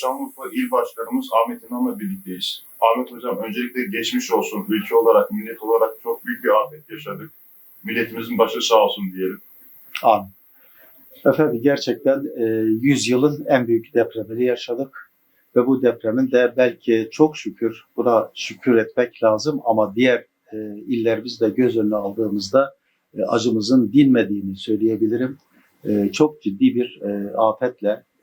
Şanlıurfa İl Başkanımız Ahmet İnan'la birlikteyiz. Ahmet Hocam öncelikle geçmiş olsun. Ülke olarak, millet olarak çok büyük bir afet yaşadık. Milletimizin başı sağ olsun diyelim. Amin. Efendim gerçekten e, 100 yılın en büyük depremini yaşadık. Ve bu depremin de belki çok şükür, buna şükür etmek lazım ama diğer e, illerimizi de göz önüne aldığımızda e, acımızın dinmediğini söyleyebilirim. E, çok ciddi bir e, afetle e,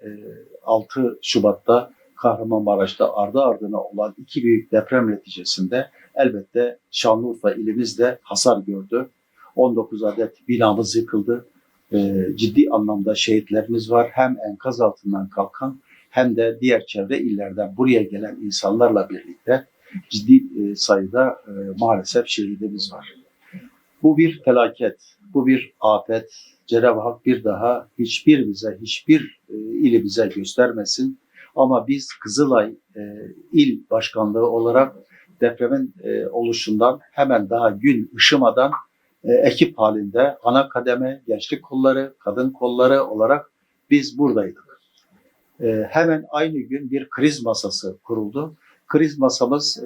6 Şubat'ta Kahramanmaraş'ta ardı ardına olan iki büyük deprem neticesinde elbette Şanlıurfa ilimiz de hasar gördü. 19 adet binamız yıkıldı. Ee, ciddi anlamda şehitlerimiz var. Hem enkaz altından kalkan hem de diğer çevre illerden buraya gelen insanlarla birlikte ciddi e, sayıda e, maalesef şehidimiz var. Bu bir felaket, bu bir afet. Cenab-ı Hak bir daha hiçbir bize, hiçbir e, ili bize göstermesin. Ama biz Kızılay e, il başkanlığı olarak depremin e, oluşundan hemen daha gün ışımadan ekip halinde ana kademe, gençlik kolları, kadın kolları olarak biz buradaydık. Hemen aynı gün bir kriz masası kuruldu. Kriz masamız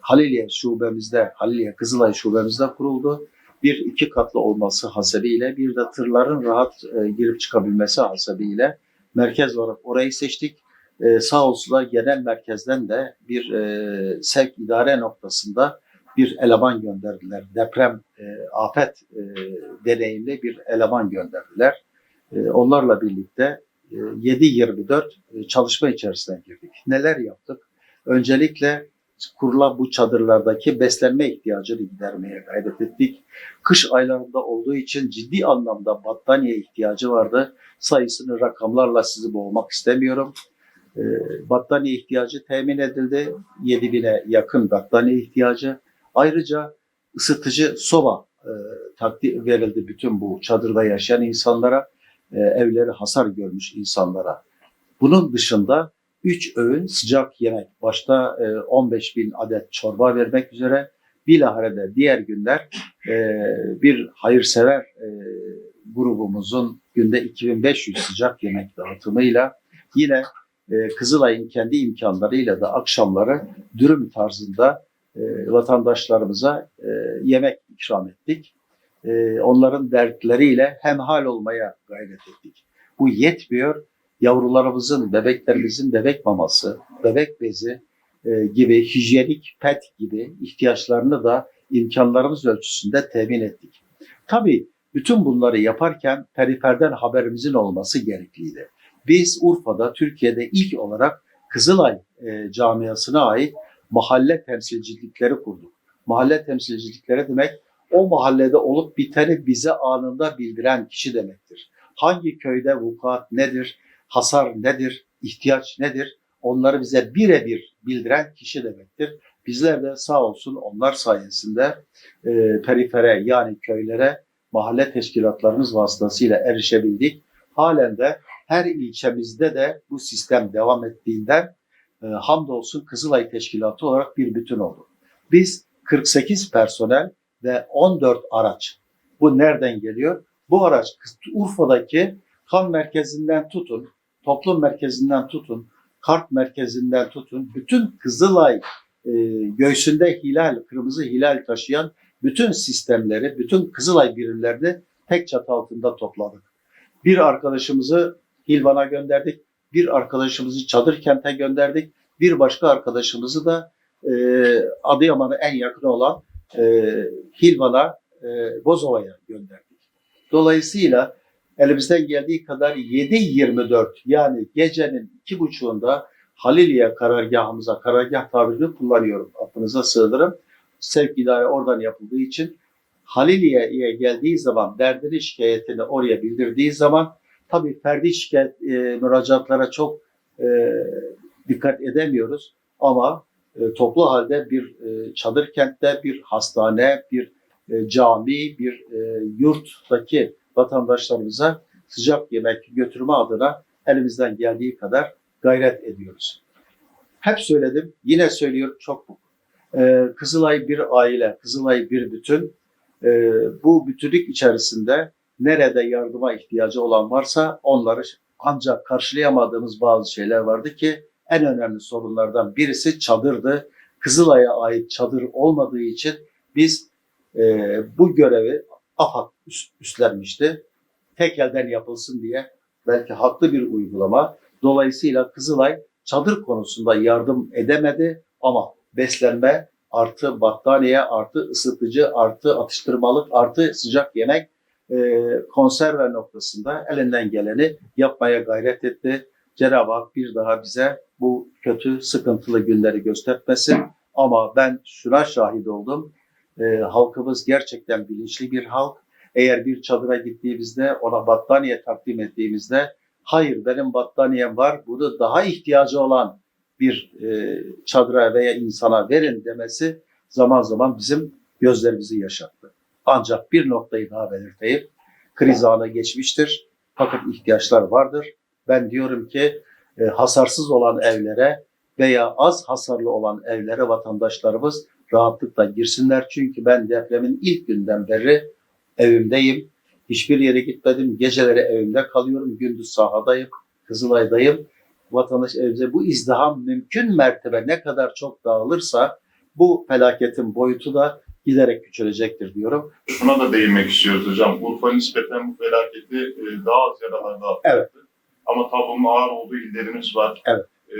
Haliliye şubemizde, Haliliye Kızılay şubemizde kuruldu. Bir iki katlı olması hasebiyle bir de tırların rahat e, girip çıkabilmesi hasebiyle merkez olarak orayı seçtik. E, sağ olsunlar genel merkezden de bir e, sevk idare noktasında bir eleman gönderdiler. Deprem, e, afet e, deneyimli bir eleman gönderdiler. E, onlarla birlikte e, 7-24 e, çalışma içerisine girdik. Neler yaptık? Öncelikle kurulan bu çadırlardaki beslenme ihtiyacını gidermeye gayret ettik. Kış aylarında olduğu için ciddi anlamda battaniye ihtiyacı vardı. Sayısını rakamlarla sizi boğmak istemiyorum. E, battaniye ihtiyacı temin edildi. 7000'e yakın battaniye ihtiyacı. Ayrıca ısıtıcı soba e, takdir verildi bütün bu çadırda yaşayan insanlara, e, evleri hasar görmüş insanlara. Bunun dışında 3 öğün sıcak yemek, başta e, 15 bin adet çorba vermek üzere bilahare de diğer günler e, bir hayırsever e, grubumuzun günde 2500 sıcak yemek dağıtımıyla yine e, Kızılay'ın kendi imkanlarıyla da akşamları dürüm tarzında e, vatandaşlarımıza e, yemek ikram ettik. E, onların dertleriyle hemhal olmaya gayret ettik. Bu yetmiyor. Yavrularımızın, bebeklerimizin bebek maması, bebek bezi e, gibi hijyenik pet gibi ihtiyaçlarını da imkanlarımız ölçüsünde temin ettik. Tabii bütün bunları yaparken periferden haberimizin olması gerekliydi. Biz Urfa'da Türkiye'de ilk olarak Kızılay e, camiasına ait mahalle temsilcilikleri kurduk. Mahalle temsilcilikleri demek o mahallede olup biteni bize anında bildiren kişi demektir. Hangi köyde vukuat nedir, hasar nedir, ihtiyaç nedir onları bize birebir bildiren kişi demektir. Bizler de sağ olsun onlar sayesinde e, perifere yani köylere mahalle teşkilatlarımız vasıtasıyla erişebildik. Halen de her ilçemizde de bu sistem devam ettiğinden e, hamdolsun Kızılay Teşkilatı olarak bir bütün olduk. Biz 48 personel ve 14 araç. Bu nereden geliyor? Bu araç Urfa'daki kan merkezinden tutun, toplum merkezinden tutun, kart merkezinden tutun, bütün Kızılay e, göğsünde hilal, kırmızı hilal taşıyan bütün sistemleri, bütün Kızılay birimlerini tek çatı altında topladık. Bir arkadaşımızı Hilvan'a gönderdik, bir arkadaşımızı Çadır Kent'e gönderdik, bir başka arkadaşımızı da e, Adıyaman'a en yakın olan e, Hilvan'a, e, Bozova'ya gönderdik. Dolayısıyla elimizden geldiği kadar 7-24 yani gecenin iki buçuğunda Haliliye karargahımıza, karargah tabirini kullanıyorum. Aklınıza sığdırım. Sevk idare oradan yapıldığı için Haliliye'ye geldiği zaman derdini, şikayetini oraya bildirdiği zaman tabii ferdi şikayet e, müracaatlara çok e, dikkat edemiyoruz ama e, toplu halde bir e, çadır kentte, bir hastane, bir e, cami, bir e, yurttaki vatandaşlarımıza sıcak yemek götürme adına elimizden geldiği kadar gayret ediyoruz. Hep söyledim, yine söylüyorum çok bu. E, Kızılay bir aile, Kızılay bir bütün. E, bu bütünlük içerisinde nerede yardıma ihtiyacı olan varsa onları ancak karşılayamadığımız bazı şeyler vardı ki en önemli sorunlardan birisi çadırdı. Kızılay'a ait çadır olmadığı için biz e, bu görevi AFAD üst- üstlenmişti. Tek elden yapılsın diye belki haklı bir uygulama. Dolayısıyla Kızılay çadır konusunda yardım edemedi ama beslenme artı battaniye artı ısıtıcı artı atıştırmalık artı sıcak yemek e, konserve noktasında elinden geleni yapmaya gayret etti. Cenab-ı Hak bir daha bize bu kötü sıkıntılı günleri göstermesin. Ama ben şuna şahit oldum. E, halkımız gerçekten bilinçli bir halk. Eğer bir çadıra gittiğimizde ona battaniye takdim ettiğimizde hayır benim battaniyem var bunu daha ihtiyacı olan bir e, çadıra veya insana verin demesi zaman zaman bizim gözlerimizi yaşattı. Ancak bir noktayı daha belirteyim. Kriz anı geçmiştir. Fakat ihtiyaçlar vardır. Ben diyorum ki e, hasarsız olan evlere veya az hasarlı olan evlere vatandaşlarımız rahatlıkla girsinler. Çünkü ben depremin ilk günden beri evimdeyim. Hiçbir yere gitmedim. Geceleri evimde kalıyorum. Gündüz sahadayım. Kızılay'dayım. Vatandaş evde bu izdiham mümkün mertebe ne kadar çok dağılırsa bu felaketin boyutu da giderek küçülecektir diyorum. Şuna da değinmek istiyoruz hocam. Urfa nispeten bu felaketi e, daha az yaralarda atlattı. Evet. Ama tablonun ağır olduğu illerimiz var. Evet. E,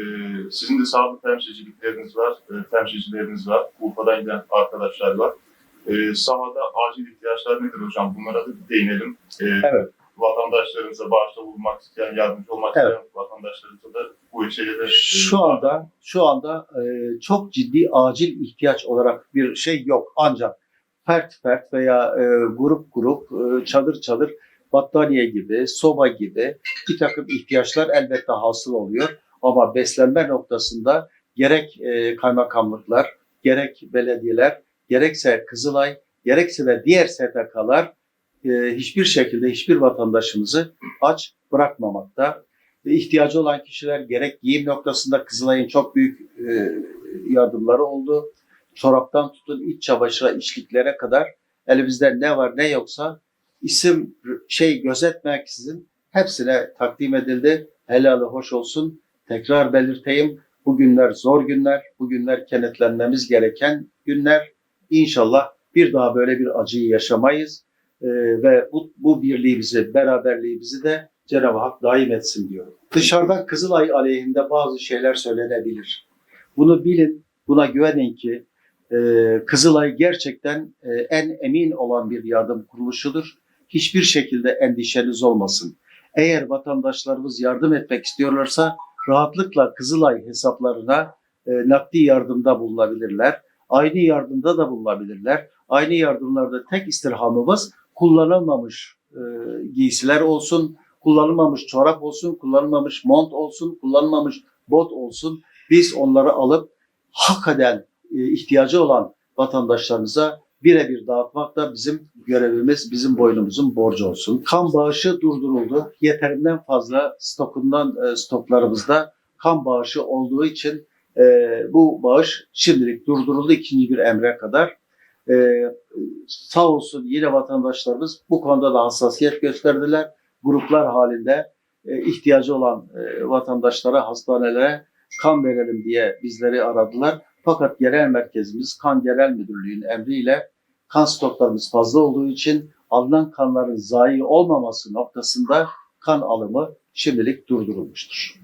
sizin de sağlık temsilcilikleriniz var, e, temsilcileriniz var. Urfa'dan giden arkadaşlar var. E, sahada acil ihtiyaçlar nedir hocam? Bunlara da bir değinelim. E, Evet. Vatandaşlarımıza bağışta bulunmak isteyen, yardımcı olmak Evet. isteyen vatandaşlarımıza da bu şeyleri... e, Şu anda şu anda e, çok ciddi acil ihtiyaç olarak bir şey yok. Ancak fert fert veya e, grup grup e, çadır çadır battaniye gibi, soba gibi bir takım ihtiyaçlar elbette hasıl oluyor. Ama beslenme noktasında gerek e, kaymakamlıklar, gerek belediyeler, gerekse Kızılay, gerekse de diğer STK'lar e, hiçbir şekilde hiçbir vatandaşımızı aç bırakmamakta ve ihtiyacı olan kişiler gerek giyim noktasında Kızılay'ın çok büyük e, yardımları oldu. Çoraptan tutun iç çamaşıra, içliklere kadar elimizde ne var ne yoksa isim şey gözetmeksizin hepsine takdim edildi. Helalı hoş olsun. Tekrar belirteyim. Bu günler zor günler. Bu günler kenetlenmemiz gereken günler. İnşallah bir daha böyle bir acıyı yaşamayız. E, ve bu, bu birliğimizi, beraberliğimizi de Cenab-ı Hak daim etsin diyorum. Dışarıdan Kızılay aleyhinde bazı şeyler söylenebilir. Bunu bilin, buna güvenin ki e, Kızılay gerçekten e, en emin olan bir yardım kuruluşudur. Hiçbir şekilde endişeniz olmasın. Eğer vatandaşlarımız yardım etmek istiyorlarsa rahatlıkla Kızılay hesaplarına e, nakdi yardımda bulunabilirler. Aynı yardımda da bulunabilirler. Aynı yardımlarda tek istirhamımız kullanılmamış e, giysiler olsun, kullanılmamış çorap olsun, kullanılmamış mont olsun, kullanılmamış bot olsun. Biz onları alıp hakikaten e, ihtiyacı olan vatandaşlarımıza birebir dağıtmak da bizim görevimiz, bizim boynumuzun borcu olsun. Kan bağışı durduruldu. Yeterinden fazla stokundan e, stoklarımızda kan bağışı olduğu için e, bu bağış şimdilik durduruldu ikinci bir emre kadar. E, sağ olsun yine vatandaşlarımız bu konuda da hassasiyet gösterdiler. Gruplar halinde e, ihtiyacı olan e, vatandaşlara, hastanelere kan verelim diye bizleri aradılar. Fakat genel merkezimiz Kan Genel Müdürlüğü'nün emriyle kan stoklarımız fazla olduğu için alınan kanların zayi olmaması noktasında kan alımı şimdilik durdurulmuştur.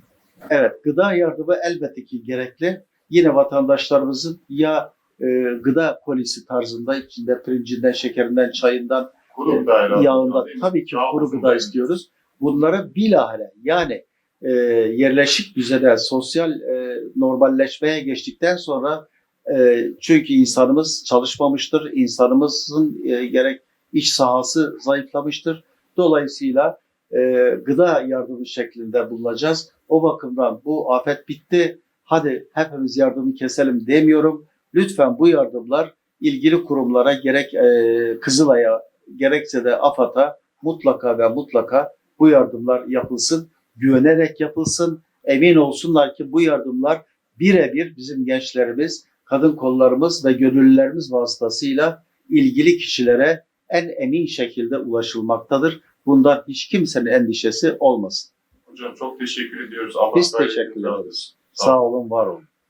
Evet, gıda yardımı elbette ki gerekli. Yine vatandaşlarımızın ya e, gıda polisi tarzında içinde pirincinden, şekerinden, çayından, Kuru e, yağından tabii ki Yağ kuru gıda istiyoruz. Bunları bilahare yani e, yerleşik düzeyde sosyal e, normalleşmeye geçtikten sonra e, çünkü insanımız çalışmamıştır, insanımızın e, gerek iş sahası zayıflamıştır. Dolayısıyla e, gıda yardımı şeklinde bulunacağız. O bakımdan bu afet bitti. Hadi hepimiz yardımı keselim demiyorum. Lütfen bu yardımlar ilgili kurumlara gerek e, Kızılay'a gerekse de AFAD'a mutlaka ve mutlaka bu yardımlar yapılsın. Güvenerek yapılsın. Emin olsunlar ki bu yardımlar birebir bizim gençlerimiz, kadın kollarımız ve gönüllülerimiz vasıtasıyla ilgili kişilere en emin şekilde ulaşılmaktadır. Bundan hiç kimsenin endişesi olmasın. Hocam çok teşekkür ediyoruz. Allah Biz teşekkür ederiz. Sağ olun, var olun.